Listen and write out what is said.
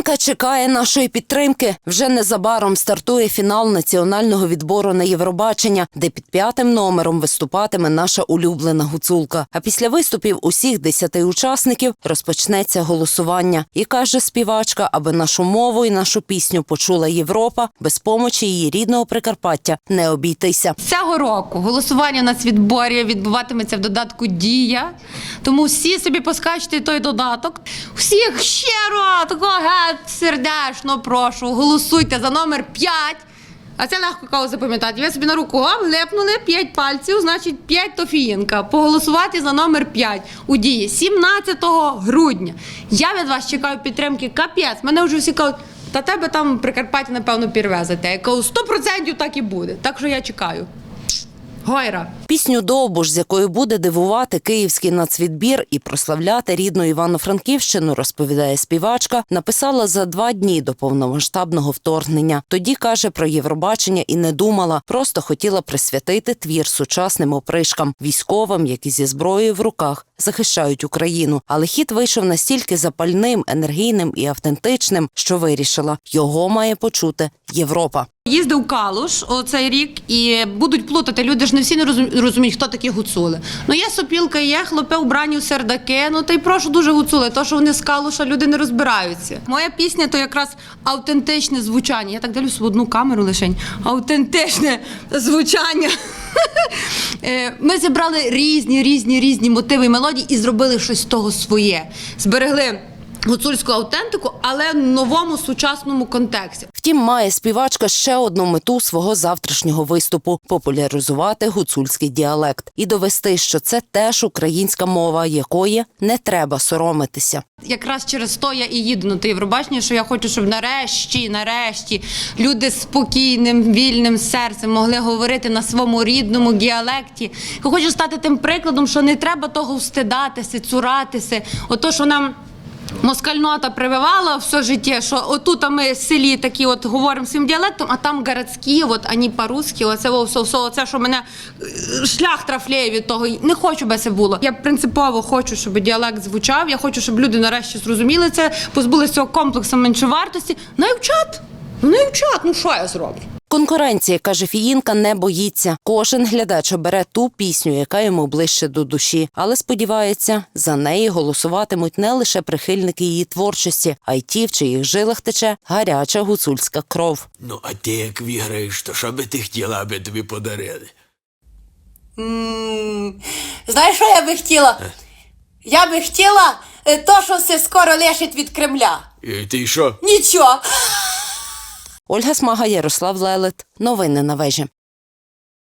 Українка чекає нашої підтримки. Вже незабаром стартує фінал національного відбору на Євробачення, де під п'ятим номером виступатиме наша улюблена гуцулка. А після виступів усіх десяти учасників розпочнеться голосування. І каже співачка, аби нашу мову і нашу пісню почула Європа, без помочі її рідного Прикарпаття не обійтися. Цього року голосування на відборі відбуватиметься в додатку Дія. Тому всі собі поскачте той додаток. Всіх щиро, такого геть сердечно прошу. Голосуйте за номер 5. А це легко кого запам'ятати. Ви собі на руку оп, лепнули 5 пальців, значить 5 то фіїнка. Поголосувати за номер 5 у дії 17 грудня. Я від вас чекаю підтримки. Капець. Мене вже всі кажуть, та тебе там в Прикарпатті, напевно, перевезете. Я кажу, 100% так і буде. Так що я чекаю. Гойра. Пісню Довбуш, з якою буде дивувати київський нацвідбір і прославляти рідну Івано-Франківщину, розповідає співачка, написала за два дні до повномасштабного вторгнення. Тоді каже про Євробачення і не думала, просто хотіла присвятити твір сучасним опришкам, військовим, які зі зброєю в руках захищають Україну. Але хід вийшов настільки запальним, енергійним і автентичним, що вирішила, його має почути Європа. Їздив Калуш оцей рік і будуть плутати. Люди ж не всі не розуміють, хто такі гуцули. Ну є сопілка, є хлопи убрані сердаки. Ну та й прошу дуже гуцули. То, що вони з Калуша, люди не розбираються. Моя пісня то якраз автентичне звучання. Я так дивлюсь в одну камеру лишень. Автентичне звучання. Е, Ми зібрали різні, різні, різні мотиви і мелодії і зробили щось з того своє. Зберегли гуцульську автентику, але в новому сучасному контексті. Втім, має співачка ще одну мету свого завтрашнього виступу популяризувати гуцульський діалект і довести, що це теж українська мова, якої не треба соромитися. Якраз через то я і їду на те Євробачення, що я хочу, щоб нарешті, нарешті люди з спокійним, вільним серцем могли говорити на своєму рідному діалекті. Я хочу стати тим прикладом, що не треба того встидатися, цуратися. Ото, що нам. Москальнота прививала все життя, що отут ми в селі такі от говоримо своїм діалектом, а там городські, от ані по-русски, оце все, все, оце, що мене е, шлях трафлеє від того. Не хочу, би це було. Я принципово хочу, щоб діалект звучав. Я хочу, щоб люди нарешті зрозуміли це, позбулися цього комплексу меншовартості. Навчат, ну навчат, ну що я зроблю? Конкуренція, каже Фіїнка, не боїться. Кожен глядач обере ту пісню, яка йому ближче до душі, але сподівається, за неї голосуватимуть не лише прихильники її творчості, а й ті, в чиїх жилах тече гаряча гуцульська кров. Ну, а ти як виграєш, то що би ти хотіла, аби тобі подарили? Знаєш, що я би хотіла? Я би хотіла е, то, що все скоро лишить від Кремля. І ти що? Нічого. Ольга Смага, Ярослав Лелет. Новини на вежі.